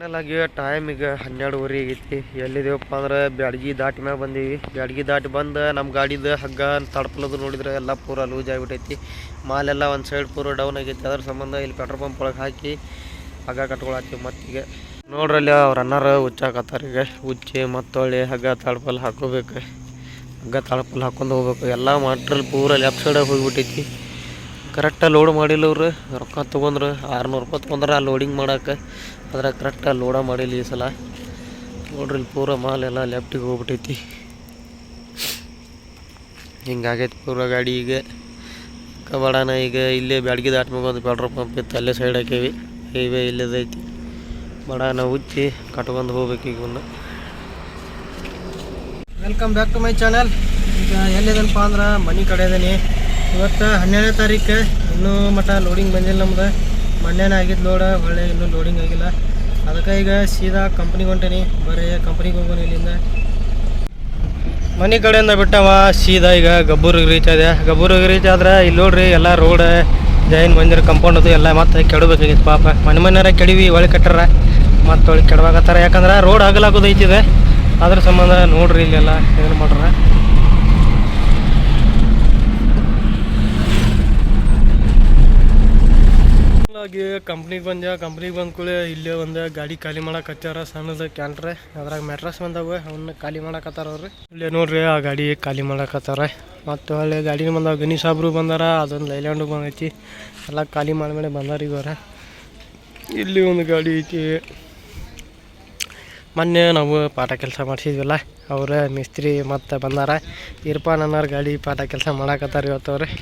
Final ಆಗಿ time ಈಗ ಹನ್ನೆರಡುವರೆ ಆಗೈತಿ. ಎಲ್ಲಿದೇವಪ್ಪ ಅಂದ್ರೆ ಬ್ಯಾಡಗಿ ದಾಟಿ ಮ್ಯಾಗ ಬಂದೀವಿ. ಬ್ಯಾಡಗಿ ದಾಟಿ ಬಂದು ನಮ್ಮ ಗಾಡಿದ ಹಗ್ಗ ತಡಪಲದ ನೋಡಿದ್ರೆ ಎಲ್ಲ ಪೂರ ಲೂಸ್ ಆಗಿಬಿಟ್ಟೈತಿ. ಮಾಲೆಲ್ಲ ಒಂದು ಸೈಡ್ ಪೂರ ಡೌನ್ ಆಗೈತಿ. ಅದ್ರ ಸಂಬಂಧ ಇಲ್ಲಿ ಪೆಟ್ರೋಲ್ ಪಂಪ್ ಒಳಗೆ ಹಾಕಿ ಹಗ್ಗ ಕಟ್ಕೊಳತ್ತೀವಿ ಮತ್ತೀಗ. ನೋಡ್ರಲ್ಲಿ ಅವ್ರ ಅನ್ನಾರ ಹುಚ್ಚಾಕತ್ತಾರ ಈಗ. ಹುಚ್ಚಿ, ಮತ್ತೊಳ್ಳಿ ಹಗ್ಗ ತಡ್ಪಲ್ ಹಾಕೋಬೇಕು. ಹಗ್ಗ ತಡ್ಪಲ್ ಹಾಕೊಂಡು ಹೋಗ್ಬೇಕು. ಎಲ್ಲ ಮಾಡ್ರಲ್ಲಿ ಪೂರ ಲೆಫ್ಟ್ ಸೈಡಾಗ ಹೋಗಿಬಿಟ್ಟೈತಿ. ಕರೆಕ್ಟಾಗಿ ಲೋಡ್ ಮಾಡಿಲ್ಲ ಅವರು. ರೊಕ್ಕ ತೊಗೊಂಡ್ರು ಆರುನೂರು ರೂಪಾಯಿ ತೊಗೊಂಡ್ರೆ ಲೋಡಿಂಗ್ ಮಾಡಕ್ಕೆ ಅದ್ರಾಗ ಕರೆಕ್ಟಾಗಿ ಲೋಡ ಮಾಡಿಲ್ಲ ಈ ಸಲ. ನೋಡ್ರಿ ಇಲ್ಲಿ ಪೂರ ಮಾಲ್ ಎಲ್ಲ ಲೆಫ್ಟಿಗೆ ಹೋಗ್ಬಿಟ್ಟೈತಿ ಹಿಂಗಾಗೈತಿ ಪೂರ ಗಾಡಿ ಈಗ. ಕಬಾಡನ ಈಗ ಇಲ್ಲೇ ಬ್ಯಾಡಗಿ ದಾಟ್ ಮ್ಯಾಗ ಒಂದು ಪೆಟ್ರೋಲ್ ಪಂಪ್ ಇತ್ತು, ಅಲ್ಲೇ ಸೈಡ್ ಹಾಕೇವಿ. ಹೈವೇ ಇಲ್ಲದೈತಿ ಬಡಾನ ಉಚ್ಚಿ ಕಟ್ಕೊಂಡು ಹೋಗ್ಬೇಕು ಈಗ ಒಂದು welcome back to my channel ಈಗ ಎಲ್ಲಿದನಪ್ಪ ಅಂದ್ರೆ ಮನೆ ಕಡೆ ಇದೀನಿ. ಇವತ್ತು ಹನ್ನೆರಡನೇ ತಾರೀಕು. ಇನ್ನೂ ಮಠ ಲೋಡಿಂಗ್ ಬಂದಿಲ್ಲ ನಮ್ದು. ಮೊನ್ನೆನೇ ಆಗಿದ್ದು ಲೋಡ ಹೊಳ್ಳೆ ಇನ್ನೂ ಲೋಡಿಂಗ್ ಆಗಿಲ್ಲ. ಅದಕ್ಕೆ ಈಗ ಸೀದಾ ಕಂಪ್ನಿಗೆ ಹೊಂಟೇನಿ. ಬರೀ ಕಂಪ್ನಿಗೆ ಹೋಗೋಣ ಇಲ್ಲಿಂದ. ಮನೆ ಕಡೆಯಿಂದ ಬಿಟ್ಟವ, ಸೀದಾ ಈಗ ಗಬ್ಬೂರಿಗೆ ರೀಚ್ ಆದೆ. ಗಬ್ಬೂರಿಗೆ ರೀಚ್ ಆದ್ರೆ ಇಲ್ಲಿ ನೋಡ್ರಿ ಎಲ್ಲ ರೋಡ್ ಜೈನ್ ಮಂದಿರ ಕಂಪೌಂಡ್ ಅದು ಎಲ್ಲ ಮತ್ತೆ ಕೆಡಬೇಕಾಗಿತ್ತು ಪಾಪ. ಮನೆ ಮನೆಯಾರ ಕೆಡವಿ, ಒಳಗೆ ಕಟ್ಟಾರ. ಮತ್ತೆ ಒಳಗೆ ಕೆಡವಾಗತ್ತಾರ. ಯಾಕಂದ್ರೆ ರೋಡ್ ಆಗಲಾಗೋದೈತಿದೆ ಅದ್ರ ಸಂಬಂಧ ನೋಡ್ರಿ ಇಲ್ಲೆಲ್ಲ ಏನು ಮಾಡ್ರ. ಹಾಗೆ ಕಂಪ್ನಿಗೆ ಬಂದ್ಯಾ ಕಂಪ್ನಿಗೆ ಬಂದ ಕೂಡಲೇ ಇಲ್ಲೇ ಒಂದು ಗಾಡಿ ಖಾಲಿ ಮಾಡಕ್ಕೆ ಹಚ್ಚಾರ ಸಣ್ಣದ ಕ್ಯಾಂಟ್ರೆ ಅದ್ರಾಗ ಮ್ಯಾಟ್ರಸ್ ಬಂದವ ಅವನ್ನ ಖಾಲಿ ಮಾಡಕತ್ತಾರ ಅವ್ರು. ಇಲ್ಲೇ ನೋಡ್ರಿ ಆ ಗಾಡಿ ಖಾಲಿ ಮಾಡಕತ್ತಾರ ಮತ್ತು ಹೊಳ್ಳಿ ಗಾಡಿ ಬಂದಾವ. ಗಣಿ ಸಾಬ್ರು ಬಂದಾರ. ಅದೊಂದು ಲೈಲ್ಯಾಂಡು ಬಂದೈತಿ. ಎಲ್ಲ ಖಾಲಿ ಮೇಲೆ ಬಂದಾರ ಇವರ ಇಲ್ಲಿ ಒಂದು ಗಾಡಿ ಐತಿ. ಮೊನ್ನೆ ನಾವು ಪಾಠ ಕೆಲಸ ಮಾಡಿಸಿದ್ವಲ್ಲ, ಅವ್ರ ಮಿಸ್ತ್ರಿ ಮತ್ತೆ ಬಂದಾರ. ಇರ್ಪಾನ್ ಅನ್ನೋರ್ ಗಾಡಿ ಪಾಠ ಕೆಲಸ ಮಾಡಕತ್ತಾರ ಇವತ್ತು ಅವ್ರು ಏ,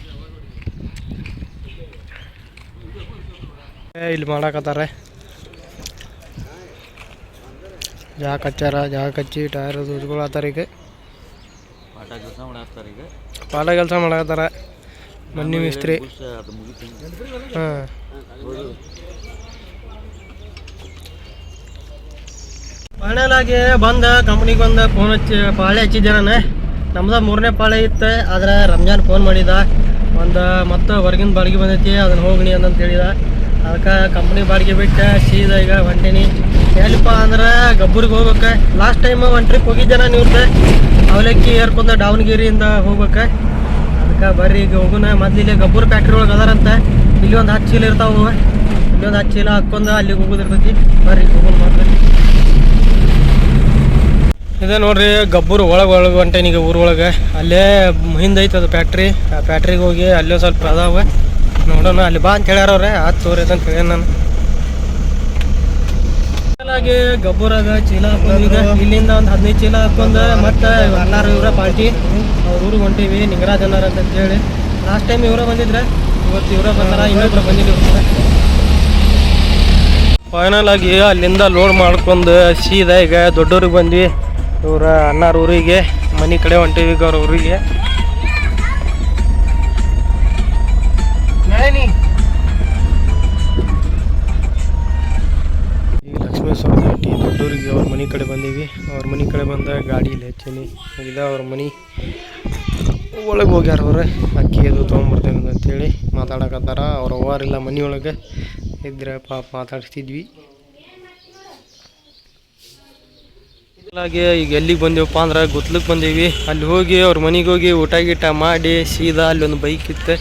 ಇಲ್ಲಿ ಮಾಡಾಕತ್ತಾರೆ. ಜಾಗ ಕಚ್ಚಾರ ಜಾಗ ಕಚ್ಚಿ ಟೈರ್ ಉಜ್ಕೊಳತ್ತಾರ ಈಗ. ಪಾಠ ಕೆಲಸ ಮಾಡಾಕ್ತಾರ ಈಗ. ಪಾಠ ಕೆಲಸ ಮಾಡಾಕತ್ತಾರ. ಮನ್ನಿ ಮಿಸ್ತ್ರಿ ಪಾಳೆಲಾಗಿ ಅದು ಮುಗಿತು ಹಾಂ. ಫೈನಲ್ ಆಗಿ ಬಂದ ಕಂಪ್ನಿಗೆ ಬಂದ ಫೋನ್ ಹಚ್ಚಿ ಪಾಳೆ ಹಚ್ಚಿದ್ದೆ ನಾನು ನಮ್ದ ಮೂರನೇ ಪಾಳೆ ಇತ್ತು ಆದ್ರೆ ರಂಜಾನ್ ಫೋನ್ ಮಾಡಿದ. ಒಂದು ಮತ್ತೆ ಹೊರಗಿನ ಬಾಡಿಗೆ ಬಂದೈತಿ ಅದನ್ನ ಹೋಗ್ನಿ ಅಂತ ಹೇಳಿದ. ಅದಕ್ಕೆ ಕಂಪ್ನಿ ಬಾಡಿಗೆ ಬಿಟ್ಟು ಸೀದಾ ಈಗ ಹೊಂಟೀನಿ. ಎಲ್ಲಿಪ್ಪ ಅಂದ್ರೆ ಗಬ್ಬರಿಗೆ ಹೋಗ್ಬೇಕು. ಲಾಸ್ಟ್ ಟೈಮ್ ಒಂದು ಟ್ರಿಪ್ ಹೋಗಿದ್ದೆ ನಾನು ಇವ್ರದ್ದು ಅವಲಕ್ಕಿ ಏರ್ಕೊಂಡ ದಾವಣಗೆರೆಯಿಂದ ಹೋಗ್ಬೇಕು. ಅದಕ್ಕೆ ಬರ್ರಿ ಈಗ ಹೋಗೋಣ. ಮೊದ್ಲು ಇಲ್ಲಿ ಗಬ್ಬರ್ ಫ್ಯಾಕ್ಟ್ರಿ ಒಳಗೆ ಅದಾರಂತೆ. ಇಲ್ಲಿ ಒಂದು ಹತ್ತು ಚೀಲ ಇರ್ತಾವೆ ಇಲ್ಲಿ ಒಂದು ಹತ್ತು ಚೀಲ ಹಾಕ್ಕೊಂಡು ಅಲ್ಲಿಗೆ ಹೋಗೋದಿರ್ತೈತಿ ಬರ್ರಿ ಹೋಗೋಣ ಮಾತ್ರ. ಇದೆ ನೋಡ್ರಿ, ಗಬ್ಬರು ಒಳಗೆ ಒಳಗೆ ಹೊಂಟೇನೀಗ ಊರೊಳಗೆ ಅಲ್ಲೇ ಹಿಂದೈತೆ ಅದು ಫ್ಯಾಕ್ಟ್ರಿ ಆ ಫ್ಯಾಕ್ಟ್ರಿಗೆ ಹೋಗಿ ಅಲ್ಲೇ ಸ್ವಲ್ಪ ಅದಾವ. ನೋಡೋಣ ಅಲ್ಲಿ ಬಾ ಅಂತ ಹೇಳ್ಯಾರವ್ರೆ ಆತ್ ತೋರಿ ಅಂತ ಹೇಳಿ ನಾನು. ಹಾಗೆ ಗಬ್ಬೂರಾಗ ಚೀಲ ಹಾಕೊಂಡು ಇಲ್ಲಿಂದ ಒಂದು ಹದಿನೈದು ಚೀಲ ಹಾಕೊಂಡು ಮತ್ತೆ ಎಲ್ಲಾರು ಇವರ ಪಾರ್ಟಿ. ಅವ್ರ ಊರಿಗೆ ಹೊಂಟೀವಿ ನಿಂಗರಾಜ್ ಅನ್ನಾರ ಅಂತ ಹೇಳಿ. ಲಾಸ್ಟ್ ಟೈಮ್ ಇವರ ಬಂದಿದ್ರೆ ಇವತ್ತು ಇವರ ಬಂದಾರ ಇನ್ನೊಬ್ರು ಬಂದಿದ್ದೀವಿ ಫೈನಲ್ ಆಗಿ ಅಲ್ಲಿಂದ ಲೋಡ್ ಮಾಡ್ಕೊಂಡು ಸೀದಾ ಈಗ ದೊಡ್ಡವ್ರಿಗೆ ಬಂದ್ವಿ. ಇವ್ರ ಅಣ್ಣಾರ ಊರಿಗೆ ಮನೆ ಕಡೆ ಹೊಂಟಿವಿ ಈಗ ಅವ್ರ ಊರಿಗೆ. ಇಲ್ಲಿ ಹಚ್ಚೀನಿ. ಇದು ಅವ್ರ ಮನೆ. ಒಳಗೆ ಹೋಗ್ಯಾರ ಅವ್ರೆ ಅಕ್ಕಿ ಅದು ತೊಗೊಂಬರ್ತೇನೆ ಅಂತೇಳಿ ಮಾತಾಡಕತ್ತಾರ. ಅವ್ರ ಅವ್ವಾರಿಲ್ಲ ಮನೆಯೊಳಗೆ. ಇದ್ರೆ ಪಾಪ ಮಾತಾಡ್ತಿದ್ವಿ ಹಾಗೆ ಈಗ ಎಲ್ಲಿಗೆ ಬಂದೇವಪ್ಪ ಅಂದ್ರೆ ಗುತ್ಲಕ್ಕೆ ಬಂದೀವಿ. ಅಲ್ಲಿ ಹೋಗಿ ಅವ್ರ ಮನೆಗೆ ಹೋಗಿ ಊಟ ಗೀಟ ಮಾಡಿ ಸೀದಾ ಅಲ್ಲಿ ಒಂದು ಬೈಕ್ ಇತ್ತು.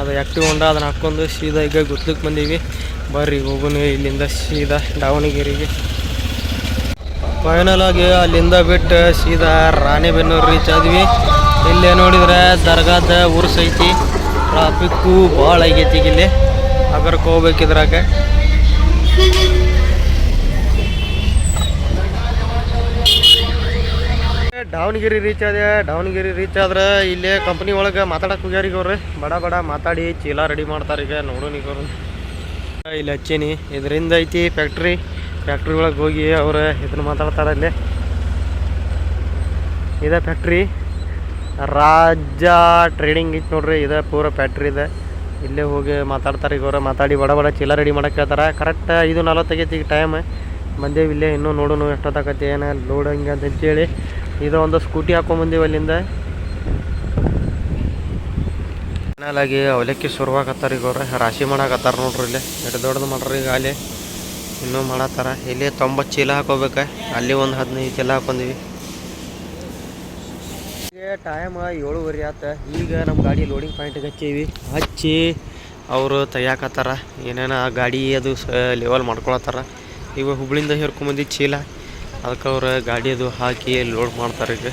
ಅದು ಆ್ಯಕ್ಟಿವ್ ಹೊಂಡ, ಅದನ್ನ ಹಾಕ್ಕೊಂಡು ಸೀದಾ ಈಗ ಗುತ್ಲಕ್ಕೆ ಬಂದೀವಿ. ಬರ್ರಿ ಹೋಗೋಣ ಇಲ್ಲಿಂದ ಸೀದಾ ದಾವಣಗೆರೆಗೆ. ಫೈನಲ್ ಆಗಿ ಅಲ್ಲಿಂದ ಬಿಟ್ಟು ಸೀದಾ ರಾಣಿಬೆನ್ನೂರು ರೀಚ್ ಆದ್ವಿ. ಇಲ್ಲೇ ನೋಡಿದ್ರೆ ದರ್ಗಾದ ಐತಿ ಟ್ರಾಫಿಕ್ಕು ಭಾಳ ಆಗೈತಿ ಇಲ್ಲಿ. ಅಗರ್ಕ್ ಹೋಗ್ಬೇಕಿದ್ರಾಗ ದಾವಣಗೆರೆ ರೀಚ್ ಆದ. ದಾವಣಗೆರೆ ರೀಚ್ ಆದ್ರೆ ಇಲ್ಲೇ ಕಂಪ್ನಿ ಒಳಗೆ ಮಾತಾಡಕ್ಕೆ ಹೋಗ್ಯಾರ ಈಗ ಅವ್ರು. ಬಡ ಬಡ ಮಾತಾಡಿ ಚೀಲ ರೆಡಿ ಮಾಡ್ತಾರೆ ಈಗ ನೋಡೋಣ ಇಲ್ಲಿ ಹಚ್ಚೀನಿ. ಇದರಿಂದ ಐತಿ ಫ್ಯಾಕ್ಟ್ರಿ ಫ್ಯಾಕ್ಟ್ರಿ ಒಳಗೆ ಹೋಗಿ ಅವ್ರು ಇದನ್ನು ಮಾತಾಡ್ತಾರೆ ಅಲ್ಲಿ. ಇದೆ ಫ್ಯಾಕ್ಟ್ರಿ ರಾಜ ಟ್ರೇಡಿಂಗ್ ಇತ್ತು ನೋಡ್ರಿ, ಇದೆ ಪೂರ ಫ್ಯಾಕ್ಟ್ರಿ ಇದೆ. ಇಲ್ಲೇ ಹೋಗಿ ಮಾತಾಡ್ತಾರೆ ಈಗ ಅವ್ರು, ಮಾತಾಡಿ ಬಡ ಬಡ ಚೀಲ ರೆಡಿ ಮಾಡಕ್ಕೆ ಹೇಳ್ತಾರೆ. ಕರೆಕ್ಟ್ ಐದು ನಲ್ವತ್ತೈತಿ ಈಗ ಟೈಮ್ ಬಂದೇವಿ ಇಲ್ಲೇ ಇನ್ನೂ ನೋಡೋಣ ಎಷ್ಟೊತ್ತಾಕತಿ ಏನು ಹಂಗೆ ಅಂತ ಅಂತೇಳಿ ಇದು ಒಂದು ಸ್ಕೂಟಿ ಹಾಕೊಂಬಂದೀವಿ ಅಲ್ಲಿಂದ. ಫೈನಲಾಗಿ ಅವಲಕ್ಕಿ ಶುರುವಾಗತ್ತಾರೀಗ ಅವ್ರೆ, ರಾಶಿ ಮಾಡಾಕತ್ತಾರ ನೋಡ್ರಿ ಇಲ್ಲಿ. ಎಷ್ಟು ದೊಡ್ಡದು ಮಾಡ್ರಿ ಈಗ ಅಲ್ಲಿ. ಇನ್ನೂ ಮಾಡತ್ತಾರ. ಇಲ್ಲಿ ತೊಂಬತ್ತು ಚೀಲ ಹಾಕೋಬೇಕು? ಅಲ್ಲಿ ಒಂದು ಹದಿನೈದು ಚೀಲ ಹಾಕೊಂಡ್ವಿ. ಟೈಮ್ ಏಳುವರೆ ಆತ. ಈಗ ನಮ್ಮ ಗಾಡಿ ಲೋಡಿಂಗ್ ಪಾಯಿಂಟ್ಗೆ ಹಚ್ಚೀವಿ. ಹಚ್ಚಿ ಅವರು ತೆಗಿಯಾಕತ್ತಾರ. ಏನೇನ ಆ ಗಾಡಿ ಅದು ಸ ಲೆವೆಲ್ ಮಾಡ್ಕೊಳತ್ತಾರ. ಈಗ ಹುಬ್ಳಿಂದ ಹೇರ್ಕೊಂಬಂದು ಚೀಲ. ಅದಕ್ಕೆ ಅವ್ರು ಗಾಡಿ ಅದು ಹಾಕಿ ಲೋಡ್ ಮಾಡ್ತಾರೆ ಈಗ.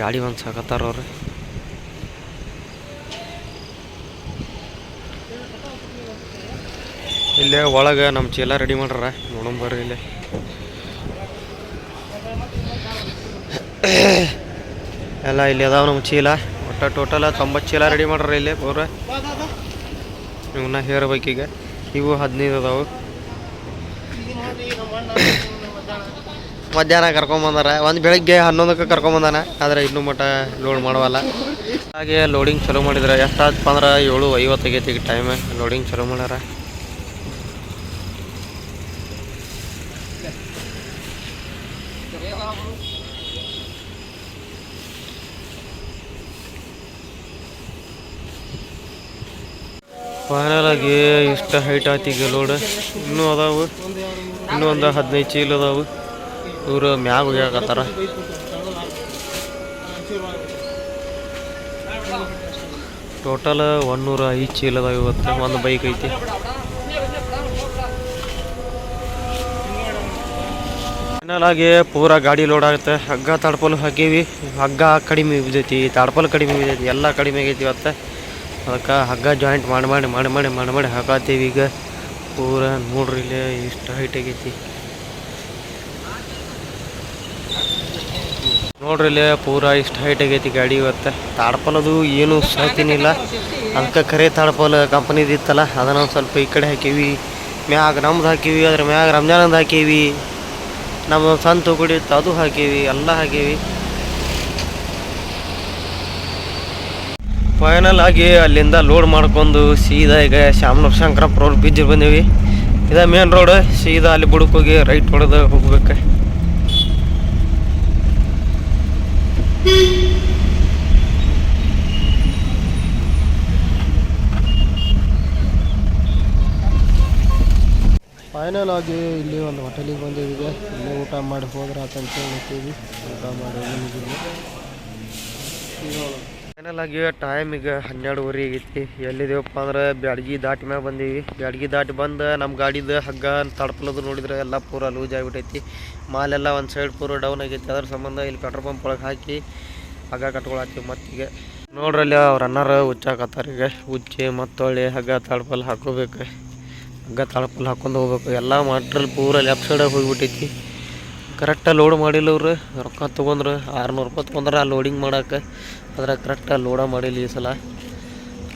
ಗಾಡಿ ಒಂದು ಸಾಕತ್ತಾರ ಅವ್ರು. ಇಲ್ಲೇ ಒಳಗೆ ನಮ್ಮ ಚೀಲ ರೆಡಿ ಮಾಡ್ರ. ನೋಡೋಣ ಬರ್ರಿ ಇಲ್ಲೇ. ಎಲ್ಲ ಇಲ್ಲಿ ಅದಾವ ನಮ್ಮ ಚೀಲ. ಒಟ್ಟ ಟೋಟಲ್ ತೊಂಬತ್ತು ಚೀಲ ರೆಡಿ ಮಾಡ್ರ ಇಲ್ಲಿ ಪೂರ. ಇವನ್ನ ಹೇರ್ಬೇಕೀಗ ಇವು ಹದಿನೈದು ಅದಾವು. ಮಧ್ಯಾಹ್ನ ಕರ್ಕೊಂಬಂದಾರ ಒಂದು ಬೆಳಗ್ಗೆ ಹನ್ನೊಂದಕ್ಕೆ ಕರ್ಕೊಂಬಂದಾನ ಆದರೆ ಇನ್ನೂ ಮಟ್ಟ ಲೋಡ್ ಮಾಡವಲ್ಲ. ಹಾಗೆ ಲೋಡಿಂಗ್ ಚಲೋ ಮಾಡಿದ್ರೆ. ಎಷ್ಟಾದಪ್ಪ ಅಂದ್ರೆ ಏಳು ಐವತ್ತಾಗೈತಿ ಈಗ ಟೈಮ್ ಲೋಡಿಂಗ್ ಚಲೋ ಮಾಡ್ಯಾರ. ಫೈನಲ್ ಆಗಿ ಇಷ್ಟ ಹೈಟ್ ಈಗ ಲೋಡ್ ಇನ್ನೂ ಅದಾವು. ಇನ್ನೂ ಒಂದು ಹದಿನೈದು ಚೀಲ ಅದಾವು. ಇವರು ಮ್ಯಾಗ ಹೋಗ್ಯಾಕತ್ತಾರ. ಟೋಟಲ್ ಒನ್ನೂರ ಐದು ಚೀಲ ಅದಾವ ಇವತ್ತು. ಒಂದು ಬೈಕ್ ಐತಿ. ಫೈನಲ್ ಆಗಿ ಪೂರ ಗಾಡಿ ಲೋಡ್ ಆಗುತ್ತೆ. ಹಗ್ಗ ತಾಡ್ಪಲ್ ಹಾಕೀವಿ ಹಗ್ಗ ಕಡಿಮೆ ಬಿದ್ದೈತಿ, ತಾಡ್ಪಲ್ ಕಡಿಮೆ ಬಿದ್ದೈತಿ, ಎಲ್ಲ ಕಡಿಮೆ ಆಗೈತಿ ಇವತ್ತು. ಅದಕ್ಕೆ ಹಗ್ಗ ಜಾಯಿಂಟ್ ಮಾಡಿ ಮಾಡಿ ಮಾಡಿ ಮಾಡಿ ಮಾಡಿ ಮಾಡಿ ಹಾಕತ್ತೀವಿ ಈಗ. ಪೂರ ನೋಡ್ರಿ ಇಲ್ಲೇ ಇಷ್ಟು ಹೈಟ್ ಆಗೈತಿ. ನೋಡ್ರಿ ಇಲ್ಲೇ ಪೂರ ಇಷ್ಟು ಹೈಟ್ ಆಗೈತಿ ಗಾಡಿ ಇವತ್ತು. ತಾಡ್ಪಲದು ಏನು ಸಾಯ್ತೀನಿಲ್ಲ ಅದಕ್ಕೆ ಕರೆ ತಾಡ್ಪಲ್ ಕಂಪನಿದಿತ್ತಲ್ಲ ಅದನ್ನ ಸ್ವಲ್ಪ ಈ ಕಡೆ ಹಾಕೀವಿ. ಮ್ಯಾಗ ನಮ್ದು ಹಾಕೀವಿ ಅದ್ರ ಮ್ಯಾಗ ರಂಜಾನಂದು ಹಾಕೀವಿ. ನಮ್ಮ ಸ್ವಂತ ಗುಡಿ ಇತ್ತು ಅದು ಹಾಕೀವಿ ಎಲ್ಲ ಹಾಕೀವಿ. ಫೈನಲ್ ಆಗಿ ಅಲ್ಲಿಂದ ಲೋಡ್ ಮಾಡ್ಕೊಂಡು ಸೀದಾ ಈಗ ಶಾಮನೂರ್ ಶಂಕರಪ್ಪ ರೋಡ್ ಬ್ರಿಜ್ ಬಂದೀವಿ. ಇದ ಮೇನ್ ರೋಡ್ ಸೀದಾ ಅಲ್ಲಿ ಬುಡಕ್ಕೆ ಹೋಗಿ ರೈಟ್ ಹೊಡೆದು ಹೋಗ್ಬೇಕು. ಫೈನಲ್ ಆಗಿ ಇಲ್ಲಿ ಒಂದು ಹೋಟೆಲಿಗೆ ಬಂದಿದ್ದೀವಿ. ಇಲ್ಲೇ ಊಟ ಮಾಡಿ ಹೋದ್ರೆ ಆತಂತ ಹೇಳ್ತೀವಿ. ಊಟ ಮಾಡಿ ಫೈನಲ್ ಆಗಿ ಟೈಮ್ ಈಗ ಹನ್ನೆರಡುವರೆ ಆಗೈತಿ. ಎಲ್ಲಿದ್ದೀವಪ್ಪ ಅಂದ್ರೆ ಬ್ಯಾಡ್ಗಿ ದಾಟಿ ಮ್ಯಾಗ ಬಂದೀವಿ. ಬ್ಯಾಡ್ಗಿ ದಾಟಿ ಬಂದು ನಮ್ಮ ಗಾಡಿದು ಹಗ್ಗ ತಡ್ಪಲದು ನೋಡಿದ್ರೆ ಎಲ್ಲ ಪೂರ ಲೂಸ್ ಆಗಿಬಿಟ್ಟೈತಿ ಮಾಲೆಲ್ಲ ಒಂದು ಸೈಡ್ ಪೂರ ಡೌನ್ ಆಗೈತಿ. ಅದ್ರ ಸಂಬಂಧ ಇಲ್ಲಿ ಪೆಟ್ರೋಲ್ ಪಂಪ್ ಒಳಗೆ ಹಾಕಿ ಹಗ್ಗ ಕಟ್ಕೊಳತ್ತೀವಿ ಮತ್ತೀಗ. ನೋಡ್ರಲ್ಲಿ ಅವ್ರ ಅನ್ನಾರ ಉಚ್ಚಾಕತ್ತಾರ ಈಗ. ಉಚ್ಚಿ ಮತ್ತೊಳ್ಳಿ ಹಗ್ಗ ತಡ್ಪಲ್ ಹಾಕೋಬೇಕು. ಹಗ್ಗ ತಳಪಲ್ ಹಾಕೊಂಡು ಹೋಗ್ಬೇಕು. ಎಲ್ಲ ಮಾಡ್ರಲ್ಲಿ ಪೂರ ಲೆಫ್ಟ್ ಸೈಡಾಗ ಹೋಗಿಬಿಟ್ಟೈತಿ. ಕರೆಕ್ಟಾಗಿ ಲೋಡ್ ಮಾಡಿಲ್ಲ ಅವ್ರು. ರೊಕ್ಕ ತೊಗೊಂಡ್ರು. ಆರುನೂರು ರೂಪಾಯಿ ತೊಗೊಂಡ್ರೆ ಆ ಲೋಡಿಂಗ್ ಮಾಡೋಕೆ. ಅದ್ರಾಗ ಕರೆಕ್ಟಾಗಿ ಲೋಡ ಮಾಡಿಲ್ಲ ಈ ಸಲ.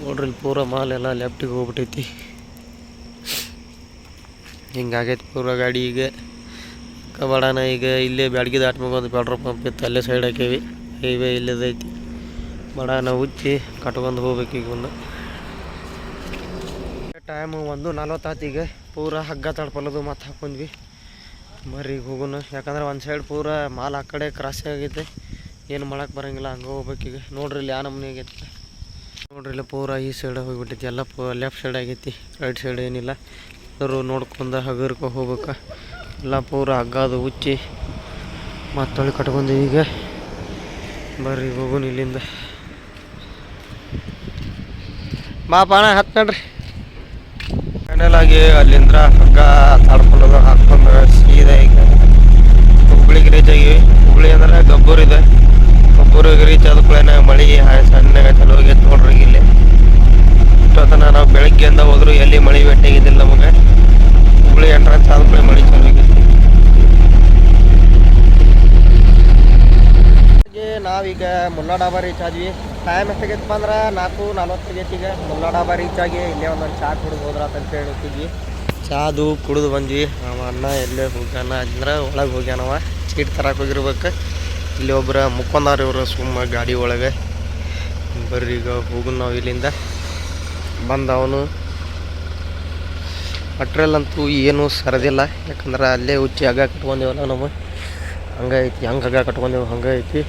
ನೋಡ್ರಿ ಪೂರ ಮಾಲ್ ಎಲ್ಲ ಲೆಫ್ಟಿಗೆ ಹೋಗ್ಬಿಟ್ಟೈತಿ. ಹಿಂಗಾಗೈತಿ ಪೂರ ಗಾಡಿ ಈಗ. ಕಬಾಡನ ಈಗ ಇಲ್ಲೇ ಬ್ಯಾಡ್ಗಿ ಒಂದು ಪೆಟ್ರೋಲ್ ಪಂಪ್ ಇತ್ತು. ಅಲ್ಲೇ ಸೈಡ್ ಹಾಕೇವಿ. ಹೈವೇ ಇಲ್ಲದೈತಿ ಬಡಾನ ಉಚ್ಚಿ ಕಟ್ಕೊಂಡು ಹೋಗ್ಬೇಕು ಈಗ ಒಂದು. ಟೈಮ್ ಒಂದು ನಲ್ವತ್ತಾತು ಈಗ ಪೂರ ಹಗ್ಗ ತಡ್ಪಲ್ಲದು ಮತ್ತು ಹಾಕೊಂಡ್ವಿ. ಬರ್ರಿ ಈಗ ಹೋಗೋಣ ಯಾಕಂದ್ರೆ ಒಂದು ಸೈಡ್ ಪೂರ ಮಾಲ್ ಆ ಕಡೆ ಕ್ರಾಸ್ ಆಗೈತೆ ಏನು ಮಾಡಕ್ಕೆ ಬರಂಗಿಲ್ಲ, ಹಂಗೆ ಹೋಗ್ಬೇಕೀಗ ನೋಡ್ರಿ ಇಲ್ಲಿ ಯಾವ ನಮ್ಮನೆ ಆಗೈತೆ. ನೋಡ್ರಿ ಇಲ್ಲಿ ಪೂರ ಈ ಸೈಡ್ ಹೋಗಿಬಿಟ್ಟೈತಿ ಎಲ್ಲ ಪೂ ಲೆಫ್ಟ್ ಸೈಡ್ ಆಗೈತಿ. ರೈಟ್ ಸೈಡ್ ಏನಿಲ್ಲ. ಎಲ್ಲರೂ ನೋಡ್ಕೊಂಡು ಹಗರ್ಕೊ ಹೋಗ್ಬೇಕು. ಎಲ್ಲ ಪೂರ ಹಗ್ಗ ಅದು ಉಚ್ಚಿ ಮತ್ತೊಳಿ ಕಟ್ಕೊಂಡು ಈಗ. ಬರ್ರಿ ಹೋಗೋಣ ಇಲ್ಲಿಂದ. ಬಾ ಪಾಣ, ಹತ್ತು ನಡ್ರಿ. ಫೈನಲ್ ಆಗಿ ಅಲ್ಲಿಂದ ಹಗ್ಗ ತಾಡ್ಕೊಂಡು ಹಾಕೊಂಡು ಸೀದಾ ಈಗ ಹುಬ್ಳಿಗೆ ರೀಚ್ ಆಗಿವಿ. ಹುಬ್ಳಿ ಅಂದ್ರೆ ಗಬ್ಬೂರ್ ಇದೆ. ಗಬ್ಬೂರಿಗೆ ರೀಚ್ ಆದ ಕೂಡ ಮಳೆ ಸಣ್ಣಗೆ ಚಲೋ ಆಗೈತೆ ನೋಡ್ರಿ ಇಲ್ಲಿ. ಇಷ್ಟೊತ್ತನ ನಾವು ಬೆಳಗ್ಗೆಯಿಂದ ಹೋದ್ರು ಎಲ್ಲಿ ಮಳೆ ಭೇಟಿಯಾಗಿದ್ದಿಲ್ಲ ನಮಗೆ. ಹುಬ್ಳಿ ಎಂಟ್ರೆನ್ಸ್ ಆದ ಕೂಡ ಮಳೆ ಚಲೋ ಆಗೈತಿ. ನಾವೀಗ ಮುಲ್ಲಾ ಡಾಬಾ ರೀಚ್ ಆದ್ವಿ ಟೈಮ್ ಎಷ್ಟಾಗೈತಪ್ಪ ಅಂದ್ರೆ ನಾಲ್ಕು, ನಲ್ವತ್ತು ಈಗ. ಮುಲ್ಲಾಡ ಬಾರಿ ರೀಚ್ ಆಗಿ ಇಲ್ಲೇ ಒಂದೊಂದು ಚಾ ಕುಡಿದು ಹೋದ್ರಾತ ಅಂತ ಹೇಳಿ ಹೋಗಿದ್ವಿ ಚಾದು, ಕುಡಿದು ಬಂದ್ವಿ. ಅವ ಅಣ್ಣ ಎಲ್ಲೇ ಹೋಗ್ಯಾನ ಅಂದ್ರೆ ಒಳಗೆ ಹೋಗ್ಯಾನವ ಚೀಟ್ ತರಕ್ಕೆ ಹೋಗಿರ್ಬೇಕು. ಇಲ್ಲಿ ಒಬ್ಬರ ಮುಕ್ಕೊಂದಾರ ಇವರು ಸುಮ್ಮ ಗಾಡಿ ಒಳಗೆ. ಬರ್ರಿ ಈಗ ಹೋಗು ನಾವು ಇಲ್ಲಿಂದ. ಬಂದವನು ಅವನು. ಮಟ್ರಿಯಲ್ ಅಂತೂ ಏನು ಸರದಿಲ್ಲ. ಯಾಕಂದ್ರೆ ಅಲ್ಲೇ ಹುಚ್ಚಿ ಹಗ್ಗ ಕಟ್ಕೊಂಡೇವಲ್ಲ ನಾವು. ಹಂಗೈತಿ ಹಂಗೆ ಹಗ್ಗ ಕಟ್ಕೊಂಡೇವು ಹಂಗೈತಿ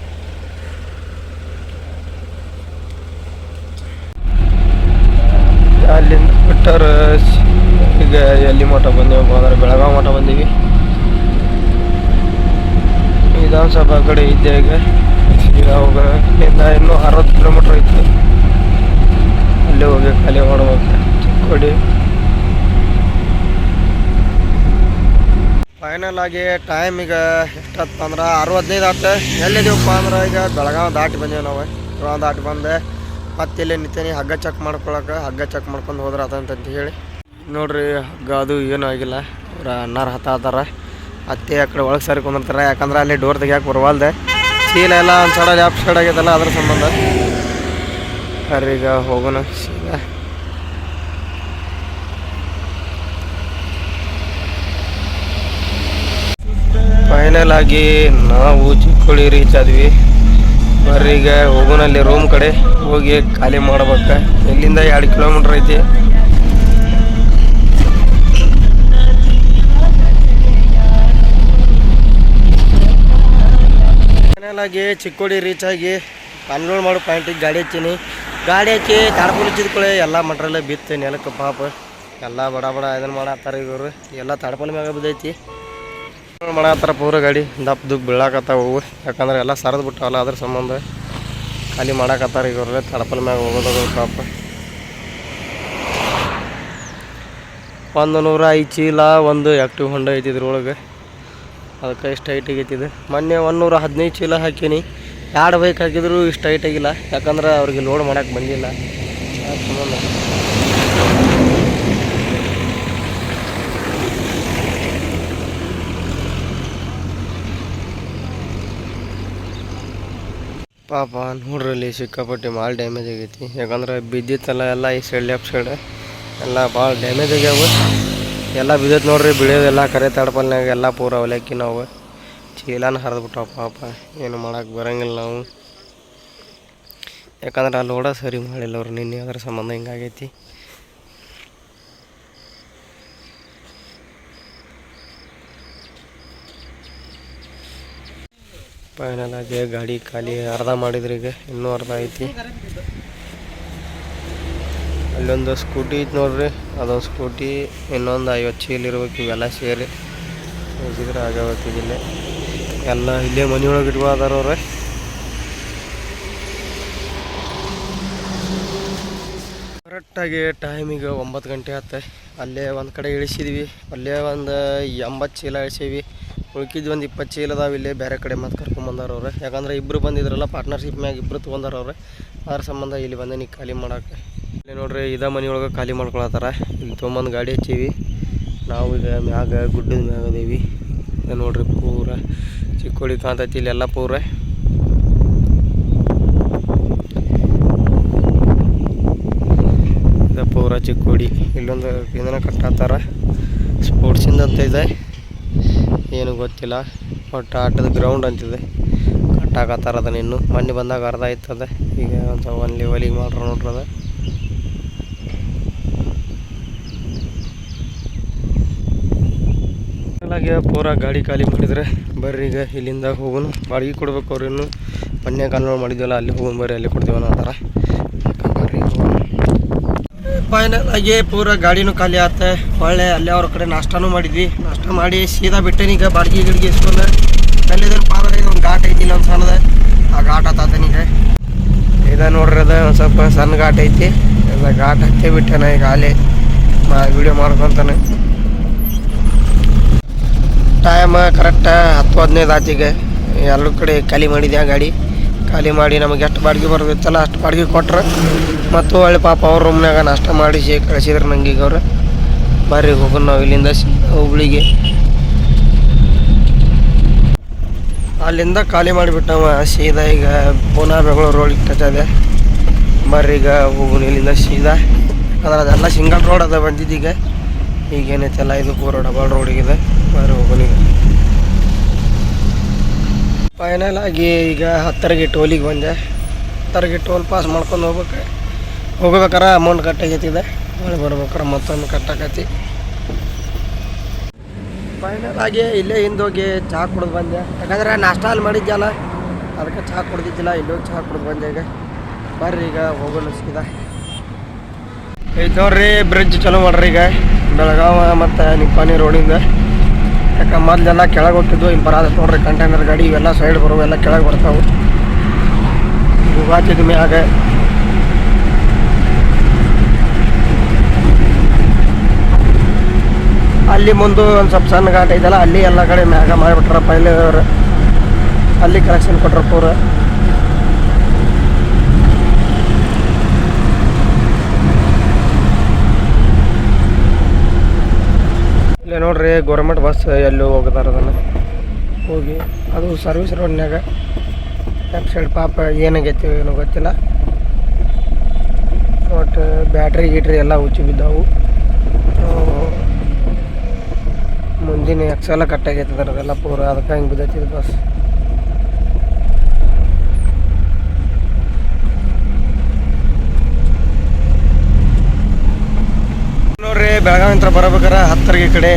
ಬಿಟ್ಟಾರ ಈಗ ಎಲ್ಲಿ ಮಠ ಬಂದೇವಪ್ಪ ಅಂದ್ರೆ ಬೆಳಗಾವಿ ಮಠ ಬಂದೀವಿ. ವಿಧಾನಸಭಾ ಕಡೆ ಇದ್ದೆ ಈಗ. ಈಗ ಹೋಗಿಂದ ಇನ್ನೂ ಅರವತ್ತು ಕಿಲೋಮೀಟ್ರ್ ಇತ್ತು. ಅಲ್ಲಿ ಹೋಗಿ ಖಾಲಿ ಮಾಡ್ಬೇಕು ಚಿಕ್ಕೋಡಿ ಫೈನಲ್ ಆಗಿ ಟೈಮ್ ಈಗ ಎಷ್ಟತ್ತಂದ್ರೆ? ಅರವತ್ತೈದು ಆತು. ಎಲ್ಲಿದ್ದೀವಪ್ಪ ಅಂದ್ರೆ ಈಗ ಬೆಳಗಾವಿ ದಾಟಿ ಬಂದೀವಿ ನಾವು. ಬೆಳಗಾವಿ ದಾಟಿ ಬಂದೆ. ಮತ್ತೆ ಇಲ್ಲೇ ನಿಂತೇನಿ, ಹಗ್ಗ ಚೆಕ್ ಮಾಡ್ಕೊಳಕ್ಕೆ ಹಗ್ಗ ಚೆಕ್ ಮಾಡ್ಕೊಂಡು ಹೋದ್ರೆ ಅದಂತ ಹೇಳಿ. ನೋಡ್ರಿ, ಹಗ್ಗ ಅದು ಏನು ಆಗಿಲ್ಲ. ಅವ್ರ ಅನ್ನಾರು ಹತ್ತಾರ ಅತ್ತೆ ಆ ಕಡೆ ಒಳಗೆ ಸರಿ ಕುಂದಿರ್ತಾರೆ ಯಾಕಂದ್ರೆ ಅಲ್ಲಿ ಡೋರ್ ತೆಗಿಯಕ್ಕೆ ಬರವಲ್ದೆ. ಚೀಲ ಎಲ್ಲ ಒಂದು ಸೈಡ್ ಲ್ಯಾಪ್ ಸೈಡ್ ಆಗೈತಲ್ಲ, ಅದ್ರ ಸಂಬಂಧ. ಅರೀಗ ಹೋಗೋಣ ಸೀದಾ. ಫೈನಲ್ ಆಗಿ ನಾವು ಚಿಕ್ಕೋಳಿ ರೀಚ್ ಆದ್ವಿ. ಬರ್ರಿ, ಈಗ ಹೋಗೋಣ ಅಲ್ಲಿ ರೂಮ್ ಕಡೆ. ಹೋಗಿ ಖಾಲಿ ಮಾಡ್ಬೇಕ. ಇಲ್ಲಿಂದ ಎರಡು ಕಿಲೋಮೀಟ್ರ್ ಐತಿ? ಆಗಿ ಚಿಕ್ಕೋಡಿ ರೀಚ್ ಆಗಿ ಅನ್ಲೋಡ್ ಮಾಡೋ ಪಾಯಿಂಟಿಗೆ ಗಾಡಿ ಹಚ್ಚೀನಿ. ಗಾಡಿ ಹಚ್ಚಿ ತಾಡ್ಪುಲ್ ಹಚ್ಚಿದ್ಕೊಳ್ಳಿ ಎಲ್ಲ ಮಟ್ರಲ್ಲೇ ಬಿತ್ತು ನೆಲಕ್ಕೆ ಪಾಪ. ಎಲ್ಲ ಬಡ ಬಡ ಇದನ್ನು ಮಾಡತ್ತಾರ ಇವರು. ಎಲ್ಲ ತಡಪಲ್ಲಿ ಮ್ಯಾಗ ಬಿದ್ದೈತಿ. ಮಾಡತ್ತಾರ ಪೂರ ಗಾಡಿ ದಪ್ಪ ದುಪ್ಪ ಹೋಗು ಯಾಕಂದ್ರೆ ಎಲ್ಲ ಸರದ್ ಬಿಟ್ಟಾವಲ್ಲ, ಅದ್ರ ಸಂಬಂಧ ಖಾಲಿ ಮಾಡಾಕತ್ತಾರ ಈಗ ಅವ್ರಲ್ಲೇ ತಡಪಲ್ ಮ್ಯಾಗ ಹೋಗೋದು ಪಾಪ. ಒಂದು ನೂರ ಐದು ಚೀಲ ಒಂದು ಆ್ಯಕ್ಟಿವ್ ಹೊಂಡ ಐತಿ ಇದ್ರೊಳಗೆ. ಅದಕ್ಕೆ ಇಷ್ಟು ಹೈಟ್ ಆಗೈತಿದೆ ಮೊನ್ನೆ ಒಂದು ನೂರ ಹದಿನೈದು ಚೀಲ ಹಾಕೀನಿ. ಎರಡು ಬೈಕ್ ಹಾಕಿದ್ರು ಇಷ್ಟು ಹೈಟಾಗಿಲ್ಲ ಯಾಕಂದ್ರೆ ಅವ್ರಿಗೆ ಲೋಡ್ ಮಾಡೋಕ್ಕೆ ಬಂದಿಲ್ಲ. ಸಂಬಂಧ ಪಾಪ ನೋಡ್ರಲ್ಲಿ ಸಿಕ್ಕಾಪಟ್ಟೆ ಮಾಲ್ ಡ್ಯಾಮೇಜ್ ಆಗೈತಿ. ಯಾಕಂದ್ರೆ ಬಿದ್ದಿತ್ತಲ್ಲ ಎಲ್ಲ ಈ ಸೈಡ್ ಲೆಫ್ಟ್ ಸೈಡ್ ಎಲ್ಲ ಭಾಳ ಡ್ಯಾಮೇಜ್ ಆಗ್ಯಾವ. ಎಲ್ಲ ಬಿದ್ದೈತೆ ನೋಡ್ರಿ ಬಿಳಿಯೋದೆಲ್ಲ ಕರೆ ತಡಪಲ್ನಾಗ ಎಲ್ಲ ಪೂರ ಅವಲಕ್ಕಿ ನಾವು ಚೀಲನ ಹರಿದ್ಬಿಟ್ಟಾವ ಪಾಪ. ಏನು ಮಾಡೋಕ್ಕೆ ಬರಂಗಿಲ್ಲ ನಾವು. ಯಾಕಂದ್ರೆ ಅಲ್ಲಿ ಓಡ ಸರಿ ಮಾಡಿಲ್ಲ ಅವ್ರು, ನಿನ್ನೆ ಅದ್ರ ಸಂಬಂಧ ಹಿಂಗಾಗೈತಿ ಫೈನಲ್ ಆಗಿ ಗಾಡಿ ಖಾಲಿ, ಅರ್ಧ ಮಾಡಿದ್ರಿ ಈಗ, ಇನ್ನೂ ಅರ್ಧ ಐತಿ. ಅಲ್ಲೊಂದು ಸ್ಕೂಟಿ ಐತಿ ನೋಡ್ರಿ, ಅದೊಂದು ಸ್ಕೂಟಿ, ಇನ್ನೊಂದು ಐವತ್ತು ಚೀಲ ಇರ್ಬೇಕು, ಇವೆಲ್ಲ ಸೇರಿ. ಹೋಗಿದ್ರೆ ಆಗಬೇಕಿದಿಲ್ಲ ಎಲ್ಲ ಇಲ್ಲೇ ಮನೆಯೊಳಗೆ ಇಟ್ಕೊಳದಾರವ್ರೆ ಕರೆಕ್ಟಾಗಿ ಟೈಮಿಗೆ ಒಂಬತ್ತು ಗಂಟೆ ಆತ. ಅಲ್ಲೇ ಒಂದು ಕಡೆ ಇಳಿಸಿದ್ವಿ, ಅಲ್ಲೇ ಒಂದು ಎಂಬತ್ತು ಚೀಲ ಇಳಿಸೀವಿ ಉಳ್ಕಿದ್ದು ಒಂದು ಇಪ್ಪತ್ತು ಚೀಲ ಅದಾವ ಇಲ್ಲೇ ಬೇರೆ ಕಡೆ ಮತ್ತು ಕರ್ಕೊಂಬಂದಾರ ಅವ್ರೆ. ಯಾಕಂದ್ರೆ ಇಬ್ಬರು ಬಂದಿದ್ರಲ್ಲ ಪಾರ್ಟ್ನರ್ಶಿಪ್ ಮ್ಯಾಗ ಇಬ್ಬರು ತೊಗೊಂಡಾರ ಅವ್ರೆ. ಅದ್ರ ಸಂಬಂಧ ಇಲ್ಲಿ ಬಂದೆ ನೀ ಖಾಲಿ ಮಾಡಕ್ಕೆ. ಇಲ್ಲಿ ನೋಡ್ರಿ, ಇದೇ ಮನೆಯೊಳಗೆ ಖಾಲಿ ಮಾಡ್ಕೊಳತ್ತಾರ. ಇಲ್ಲಿ ತೊಗೊಂಬಂದು ಗಾಡಿ ಹಚ್ಚೀವಿ. ನಾವು ಈಗ ಮ್ಯಾಗ ಗುಡ್ಡದ ಮ್ಯಾಗ ಅದೇವಿ. ನೋಡಿರಿ ಪೂರ ಚಿಕ್ಕೋಡಿ ಕಾಂತೈತಿ ಇಲ್ಲೆಲ್ಲ ಪೂರ. ಪೂರ ಚಿಕ್ಕೋಡಿ. ಇಲ್ಲೊಂದು ಇದನ್ನ ಕಟ್ಟಾತಾರ ಸ್ಪೋರ್ಟ್ಸಿಂದ ಅಂತ ಇದೆ. ಏನು ಗೊತ್ತಿಲ್ಲ ಒಟ್ಟು ಆಟದ ಗ್ರೌಂಡ್ ಅಂತಿದೆ. ಕಟ್ಟಾಕತ್ತಾರ ಅದನ್ನ ಇನ್ನು. ಮೊನ್ನೆ ಬಂದಾಗ ಅರ್ಧ ಆಯ್ತದ. ಈಗ ಒಂದು ಒನ್ ಲೆವೆಲಿಗೆ ಮಾಡ್ರ ನೋಡ್ರಿ ಅದ ಹಾಗೆ ಪೂರ ಗಾಡಿ ಖಾಲಿ ಮಾಡಿದ್ರೆ ಬರ್ರಿ ಈಗ ಇಲ್ಲಿಂದ ಹೋಗೋಣ. ಬಾಡಿಗೆ ಕೊಡ್ಬೇಕು ಅವ್ರು ಇನ್ನು. ಮೊನ್ನೆ ಕಾಲ್ ಮಾಡಿದ್ವಲ್ಲ, ಅಲ್ಲಿ ಹೋಗೋಣ ಬರ್ರಿ, ಅಲ್ಲಿ ಕೊಡ್ತೀವಿ ಅನ್ನೋ ಬರ್ರಿ ಫೈನಲ್ ಆಗಿ ಪೂರ ಗಾಡಿನೂ ಖಾಲಿ ಆತ. ಒಳ್ಳೆ ಅಲ್ಲೇ ಅವ್ರ ಕಡೆ ನಾಷ್ಟಾನು ಮಾಡಿದ್ವಿ. ನಾಷ್ಟ ಮಾಡಿ ಸೀದಾ ಬಿಟ್ಟೇನಿ ಈಗ ಬಾಡಿಗೆ ಗಿಡಿಗೆ ಇಸ್ಕೊಂಡು. ಅಲ್ಲಿದ್ರೆ ಪಾದ ಒಂದು ಘಾಟ್ ಐತಿ ಒಂದು ಸಣ್ಣದ. ಆ ಘಾಟ್ ಆತನೀಗ ಇದ ನೋಡ್ರಿ ಅದ ಒಂದು ಸ್ವಲ್ಪ ಸಣ್ಣ ಘಾಟ್ ಐತಿ. ಎಲ್ಲ ಘಾಟ್ ಹತ್ತೇ ಬಿಟ್ಟೆನ ಈಗ ಅಲ್ಲಿ. ಮಾ ವಿಡಿಯೋ ಮಾಡ್ಕೊತಾನೆ. ಟೈಮ್ ಕರೆಕ್ಟ್ ಹತ್ತು ಹದಿನೈದು ಆತೀಗ ಈಗ. ಎಲ್ಲ ಕಡೆ ಖಾಲಿ ಮಾಡಿದ್ಯಾ ಗಾಡಿ. ಖಾಲಿ ಮಾಡಿ ನಮಗೆ ಎಷ್ಟು ಬಾಡಿಗೆ ಬರ್ದಿತ್ತಲ್ಲ ಅಷ್ಟು ಬಾಡಿಗೆ ಕೊಟ್ರೆ. ಮತ್ತು ಒಳ್ಳೆ ಪಾಪ ಅವ್ರ ರೂಮ್ನಾಗ ನಾಷ್ಟ ಮಾಡಿಸಿ ಕಳಿಸಿದ್ರು ನಂಗೆ ಈಗ ಅವ್ರು. ಬರ್ರಿ ಹೋಗೋಣ ನಾವು ಇಲ್ಲಿಂದ ಹುಬ್ಳಿಗೆ. ಅಲ್ಲಿಂದ ಖಾಲಿ ಮಾಡಿಬಿಟ್ಟವ, ಸೀದಾ ಈಗ ಪುನಃ ಬೆಂಗಳೂರು ರೋಡಿಗೆ ಟಚ್ ಬರ್ರಿ ಈಗ ಹೋಗೋಣ ಇಲ್ಲಿಂದ ಸೀದಾ. ಅದ್ರ ಅದೆಲ್ಲ ಸಿಂಗಲ್ ರೋಡ್ ಅದ ಬಂದಿದ್ದೀಗ ಈಗ. ಏನೈತೆಲ್ಲ ಇದು ಪೂರ ಡಬಲ್ ರೋಡಿಗಿದೆ ಬರ್ರಿ ಹೋಗೋಣ ಈಗ. ಫೈನಲ್ ಆಗಿ ಈಗ ಹತ್ತರಿಗೆ ಟೋಲಿಗೆ ಬಂದೆ. ಹತ್ತರಿಗೆ ಟೋಲ್ ಪಾಸ್ ಮಾಡ್ಕೊಂಡು ಹೋಗ್ಬೇಕು. ಹೋಗ್ಬೇಕಾರ ಅಮೌಂಟ್ ಕಟ್ಟಾಗೈತಿದೆ ಮಳೆ ಬರ್ಬೇಕಾರ ಮತ್ತೊಮ್ಮೆ ಕಟ್ಟಾಕತಿ ಫೈನಲ್ ಆಗಿ ಇಲ್ಲೇ ಹಿಂದೋಗಿ ಚಹಾ ಕುಡ್ದು ಬಂದೆ. ಯಾಕಂದ್ರೆ ನಾಷ್ಟ ಅಲ್ಲಿ ಮಾಡಿದ್ಯಲ್ಲ, ಅದಕ್ಕೆ ಚಹಾ ಕುಡ್ದಿದ್ದಿಲ್ಲ ಇಲ್ಲೋಗಿ ಚಹಾ ಕುಡ್ದು ಬಂದೆ ಈಗ. ಬರ್ರಿ ಈಗ ಹೋಗೋಣ ಸೀದಾ. ಐತೆ ನೋಡ್ರಿ ಬ್ರಿಡ್ಜ್ ಚಲೋ ಮಾಡ್ರಿ ಈಗ. ಬೆಳಗಾವ ಮತ್ತು ನಿಪ್ಪಾನಿ ರೋಡಿಂದ. ಯಾಕೆ ಮೊದಲೆಲ್ಲ ಕೆಳಗೆ ಹೋಗ್ತಿದ್ವು ಇಲ್ಲಿ ಬರೋದು ನೋಡ್ರಿ ಕಂಟೈನರ್ ಗಾಡಿ ಇವೆಲ್ಲ ಸೈಡ್ ಬರುವ, ಎಲ್ಲ ಕೆಳಗೆ ಬರ್ತಾವೆ. ಮ್ಯಾಗ. ಅಲ್ಲಿ ಮುಂದೆ ಒಂದು ಸ್ವಲ್ಪ ಸಣ್ಣ ಘಾಟ್ ಐತಲ್ಲ, ಅಲ್ಲಿ ಎಲ್ಲ ಕಡೆ ಮ್ಯಾಗ ಮಾಡಿಬಿಟ್ರ ಪೈಲೆ ಅಲ್ಲಿ ಕಲೆಕ್ಷನ್ ಕೊಟ್ರ ಪೂರ ಇಲ್ಲೇ ನೋಡ್ರಿ ಗೌರ್ಮೆಂಟ್ ಬಸ್ ಎಲ್ಲೂ ಹೋಗ್ತಾರ ಅದನ್ನು. ಹೋಗಿ, ಅದು ಸರ್ವಿಸ್ ರೋಡ್ನಾಗ ಲೆಫ್ಟ್ ಸೈಡ್ ಪಾಪ ಏನಾಗೈತಿ ಏನೋ ಗೊತ್ತಿಲ್ಲ. ಬಟ್ ಬ್ಯಾಟ್ರಿ ಗೀಟ್ರಿ ಎಲ್ಲ ಉಚ್ಚಿ ಬಿದ್ದಾವು. ಮುಂದಿನ ಎಕ್ಸೆಲ್ಲ ಕಟ್ಟಾಗೈತದ, ಅದೆಲ್ಲ ಪೂರ ಅದಕ್ಕೆ ಹಿಂಗೆ ಬಿದ್ದೈತಿ ಬಸ್. ನೋಡ್ರಿ, ಬೆಳಗಾವಿ ಹತ್ರ ಬರಬೇಕಾರ ಹತ್ತರಿಗೆ ಕಡೆ.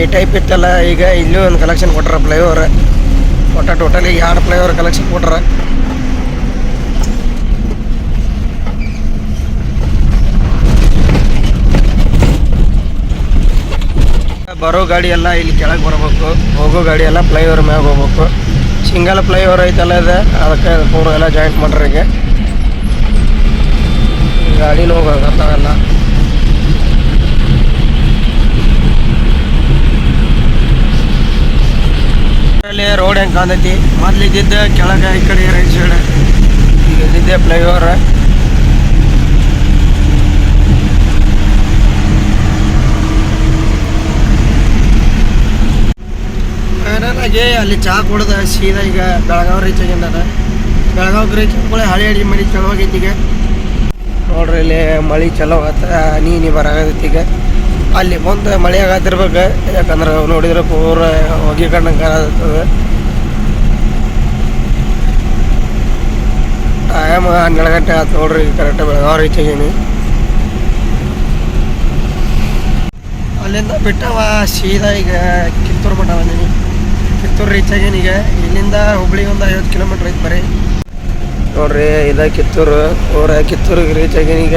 ಈ ಟೈಪ್ ಇತ್ತಲ್ಲ, ಈಗ ಇಲ್ಲೂ ಒಂದು ಕಲೆಕ್ಷನ್ ಕೊಟ್ಟಾರ ಫ್ಲೈಓವರ್ ಒಟ್ಟ ಟೋಟಲಿ ಎರಡು ಫ್ಲೈಓವರ್ ಕಲೆಕ್ಷನ್ ಕೊಟ್ಟಾರ ಬರೋ ಗಾಡಿ ಎಲ್ಲ ಇಲ್ಲಿ ಕೆಳಗೆ ಬರಬೇಕು. ಹೋಗೋ ಗಾಡಿ ಎಲ್ಲ ಫ್ಲೈಓವರ್ ಮ್ಯಾಗ ಹೋಗ್ಬೇಕು. ಸಿಂಗಲ್ ಫ್ಲೈಓವರ್ ಐತಲ್ಲ ಇದೆ? ಅದಕ್ಕೆ ಪೂರ ಎಲ್ಲ ಜಾಯಿಂಟ್ ಮಾಡ್ರಿಗೆ ಗಾಡಿನೂ ಹೋಗೋಲ್ಲ ರೋಡ್ ಹೆಂಗೆ ಕಾಣತಿ ಮೊದ್ಲು ಇದ್ದಿದ್ದ ಕೆಳಗೆ ಈ ಕಡೆ ರೈಟ್ ಸೈಡ್ ಈಗ ಇದ್ದಿದ್ದೆ ಫ್ಲೈಓವರ್ ಫೈನಲಾಗಿ ಅಲ್ಲಿ ಚಹಾ ಕುಡ್ದು ಸೀದಾ ಈಗ ಬೆಳಗಾವಿ ರೀಚ್ ಆಗಿದ್ದಾನೆ ಬೆಳಗಾವಿ ರೀಚ್ ಕೂಡ ಹಳೆ ಅಡಿಗೆ ಮನೆ ಚಲೋ ಆಗೈತಿ ಈಗ. ನೋಡ್ರಿ, ಇಲ್ಲಿ ಮಳೆ ಚಲೋ ಆಗತ್ತ ನೀನಿ ಹನಿ ಬರಾಗತ್ತೈತಿ ಈಗ. ಅಲ್ಲಿ ಮುಂದೆ ಮಳೆ ಆಗತ್ತಿರ್ಬೇಕು ಯಾಕಂದ್ರೆ ನೋಡಿದ್ರೆ ಪೂರ ಹೊಗೆ ಕಂಡಂಗೆ ಕಾಣತ್ತದ ಟೈಮ್ ಹನ್ನೆರಡು ಗಂಟೆ ಆಯ್ತು ನೋಡ್ರಿ ಕರೆಕ್ಟ್ ಬೆಳಗಾವಿ ರೀಚ್ ಆಗೀನಿ. ಅಲ್ಲಿಂದ ಬಿಟ್ಟವ, ಸೀದಾ ಈಗ ಕಿತ್ತೂರು ಮಠ ಬಂದೀನಿ. ಕಿತ್ತೂರು ರೀಚ್ ಈಗ ಇಲ್ಲಿಂದ ಹುಬ್ಳಿಗೆ ಒಂದು ಐವತ್ತು ಕಿಲೋಮೀಟ್ರ್ ಐತೆ ಬರೀ. ನೋಡ್ರಿ, ಇದ ಕಿತ್ತೂರು, ಊರ ಕಿತ್ತೂರಿಗೆ ರೀಚ್ ಈಗ?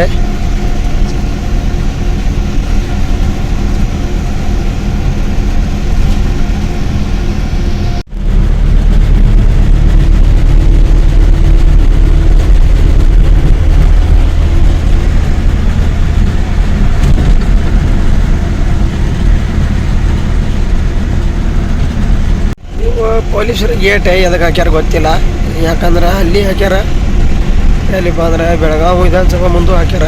ಪೊಲೀಸರು ಗೇಟ್ ಎದಕ್ಕೆ ಹಾಕ್ಯಾರ ಗೊತ್ತಿಲ್ಲ. ಯಾಕಂದ್ರೆ ಅಲ್ಲಿ ಹಾಕ್ಯಾರ. ಎಲ್ಲಿಪ್ಪ ಅಂದ್ರೆ ಬೆಳಗಾವಿ ವಿಧಾನಸಭಾ ಮುಂದೆ ಹಾಕ್ಯಾರ.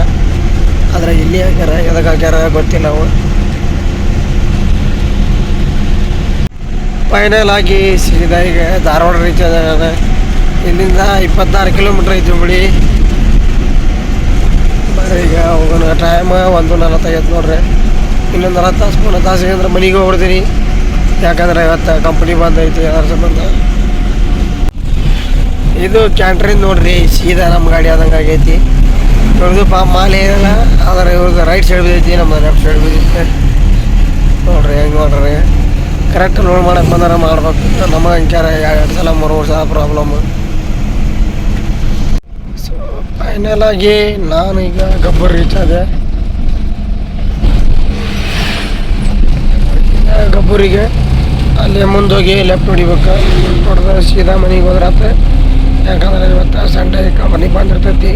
ಆದ್ರೆ ಇಲ್ಲಿ ಹಾಕ್ಯಾರ ಎದಕ್ಕೆ ಹಾಕ್ಯಾರ ಗೊತ್ತಿಲ್ಲ ಅವು. ಫೈನಲ್ ಆಗಿ ಸೀದಾ ಈಗ ಧಾರವಾಡ ರೀಚ್ ಇಲ್ಲಿಂದ ಇಪ್ಪತ್ತಾರು ಕಿಲೋಮೀಟ್ರ್ ಐತಿ ಬಿಡಿ. ಈಗ ಹೋಗೋಣ. ಟೈಮ್ ಒಂದು ನಲವತ್ತೈದು ನೋಡ್ರಿ. ಇನ್ನೊಂದು ನಲವತ್ತು ತಾಸು ಮೂರು ತಾಸಿಗೆ ಅಂದ್ರೆ ಮನೆಗೆ ಹೋಗ್ಬಿಡ್ತೀನಿ. ಯಾಕಂದ್ರೆ ಇವತ್ತು ಕಂಪ್ನಿ ಬಂದ್ ಐತಿ ಅದ್ರ ಸಂಬಂಧ? ಇದು ಕ್ಯಾಂಟ್ರಿನ್ ನೋಡ್ರಿ, ಸೀದಾ ನಮ್ಮ ಗಾಡಿ ಆದಂಗೆ ಆಗೈತಿ. ಇವ್ರದ್ದು ಪಾ ಮಾಲೆ ಏನಿಲ್ಲ, ಆದ್ರೆ ಇವ್ರದ್ದು ರೈಟ್ ಸೈಡ್ ಬಿದ್ದೈತಿ ನಮ್ಮ ಲೆಫ್ಟ್ ಸೈಡ್ ಬಿದ್ದೈತೆ ನೋಡ್ರಿ, ಹೆಂಗೆ ನೋಡ್ರಿ. ಕರೆಕ್ಟ್ ನೋಡಿ ಮಾಡಕ್ಕೆ ಬಂದಾರ, ಮಾಡ್ಬೇಕು. ನಮ್ಮ ಅಂಕ್ಯಾರ ಎರಡು ಸಲ, ಮೂರು ವರ್ಷ ಪ್ರಾಬ್ಲಮ್ ಸೊ ಫೈನಲ್ ಆಗಿ ನಾನು ಈಗ ಗಬ್ಬರ್ ರೀಚ್ ಆದೆ. ಗಬ್ಬೂರಿಗೆ ಅಲ್ಲಿ ಮುಂದೋಗಿ ಲೆಫ್ಟ್ ಹೊಡಿಬೇಕು. ಹೊಡೆದ್ರೆ ಸೀದಾ ಮನೆಗೆ ಹೋದ್ರಾತ ಯಾಕಂದ್ರೆ ಇವತ್ತು ಸಂಡೇ ಕಂಪನಿ ಬಂದಿರ್ತೈತಿ.